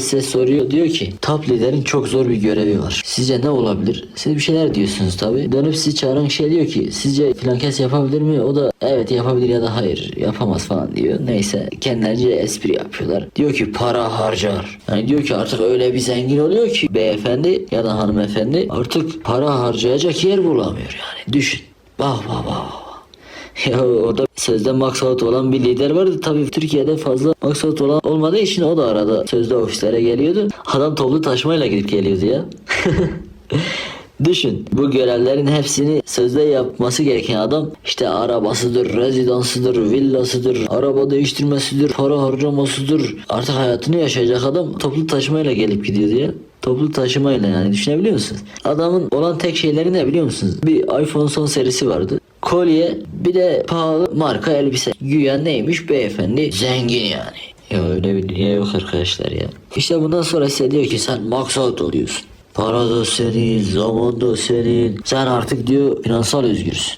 Size soruyor diyor ki top liderin çok zor bir görevi var. Sizce ne olabilir? Siz bir şeyler diyorsunuz tabi. Dönüp sizi çağıran şey diyor ki sizce filan kes yapabilir mi? O da evet yapabilir ya da hayır yapamaz falan diyor. Neyse kendilerince espri yapıyorlar. Diyor ki para harcar. Yani diyor ki artık öyle bir zengin oluyor ki beyefendi ya da hanımefendi artık para harcayacak yer bulamıyor yani. Düşün. Bak bak bak. Ya orada sözde maksat olan bir lider vardı. Tabii Türkiye'de fazla maksat olan olmadığı için o da arada sözde ofislere geliyordu. Adam toplu taşımayla gidip geliyordu ya. Düşün bu görevlerin hepsini sözde yapması gereken adam işte arabasıdır, rezidansıdır, villasıdır, araba değiştirmesidir, para harcamasıdır. Artık hayatını yaşayacak adam toplu taşımayla gelip gidiyordu ya. Toplu taşımayla yani düşünebiliyor musunuz? Adamın olan tek şeyleri ne biliyor musunuz? Bir iPhone son serisi vardı. Kolye bir de pahalı marka elbise. Güya neymiş beyefendi zengin yani. Ya öyle bir dünya yok arkadaşlar ya. İşte bundan sonra size diyor ki sen maksat oluyorsun. Para da senin, zaman da senin. Sen artık diyor finansal özgürsün.